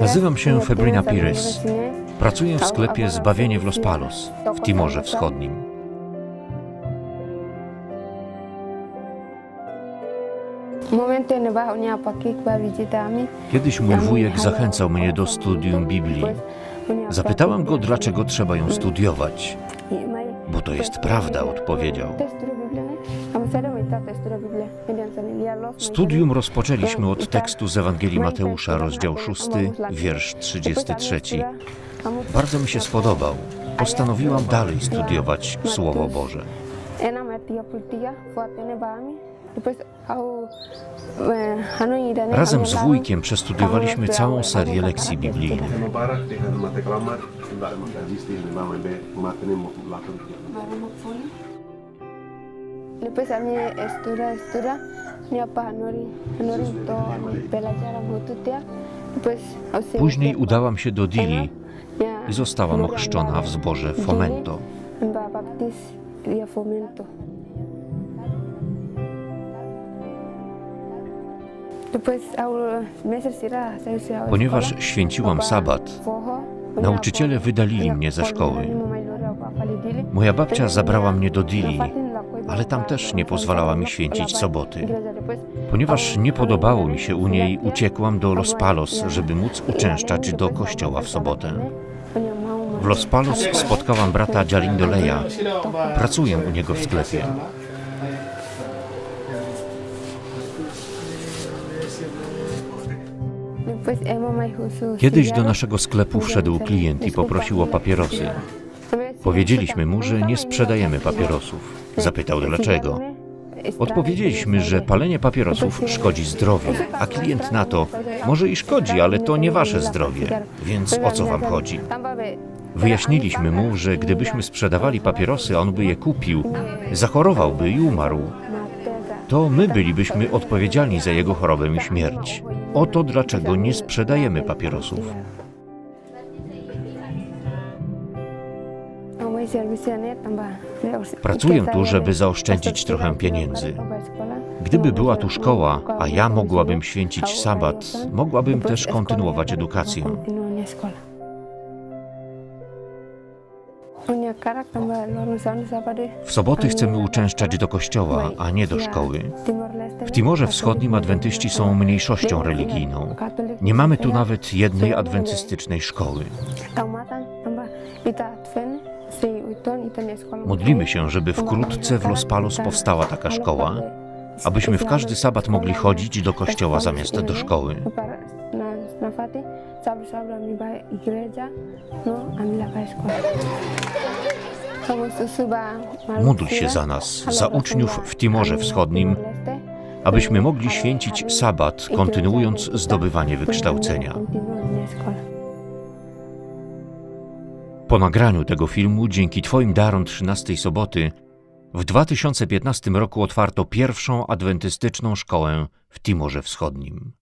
Nazywam się Febrina Pires. Pracuję w sklepie Zbawienie w Los Palos, w Timorze Wschodnim. Kiedyś mój wujek zachęcał mnie do studium Biblii. Zapytałem go, dlaczego trzeba ją studiować. Bo to jest prawda, odpowiedział. Studium rozpoczęliśmy od tekstu z Ewangelii Mateusza, rozdział 6, wiersz 33. Bardzo mi się spodobał. Postanowiłam dalej studiować Słowo Boże. Razem z wujkiem przestudiowaliśmy całą serię lekcji biblijnych. Nori, nori to, belajar muito dia. Depois, ao ser- Później udałam się do Dili. i zostałam ochrzczona w zborze Fomento. Ponieważ święciłam sabat, nauczyciele wydalili mnie ze szkoły. Moja babcia zabrała mnie do Dili, ale tam też nie pozwalała mi święcić soboty. Ponieważ nie podobało mi się u niej, uciekłam do Los Palos, żeby móc uczęszczać do kościoła w sobotę. W Los Palos spotkałam brata Jalindoleja. Pracuję u niego w sklepie. Kiedyś do naszego sklepu wszedł klient i poprosił o papierosy. Powiedzieliśmy mu, że nie sprzedajemy papierosów. Zapytał dlaczego. Odpowiedzieliśmy, że palenie papierosów szkodzi zdrowiu, a klient na to, może i szkodzi, ale to nie wasze zdrowie, więc o co wam chodzi? Wyjaśniliśmy mu, że gdybyśmy sprzedawali papierosy, a on by je kupił, zachorowałby i umarł. To my bylibyśmy odpowiedzialni za jego chorobę i śmierć. Oto dlaczego nie sprzedajemy papierosów. Pracuję tu, żeby zaoszczędzić trochę pieniędzy. Gdyby była tu szkoła, a ja mogłabym święcić sabat, mogłabym też kontynuować edukację. W soboty chcemy uczęszczać do kościoła, a nie do szkoły. W Timorze Wschodnim adwentyści są mniejszością religijną. Nie mamy tu nawet jednej adwentystycznej szkoły. Modlimy się, żeby wkrótce w Los Palos powstała taka szkoła, abyśmy w każdy sabat mogli chodzić do kościoła zamiast do szkoły. Módl się za nas, za uczniów w Timorze Wschodnim, abyśmy mogli święcić sabat, kontynuując zdobywanie wykształcenia. Po nagraniu tego filmu, dzięki Twoim darom 13 soboty, w 2015 roku otwarto pierwszą adwentystyczną szkołę w Timorze Wschodnim.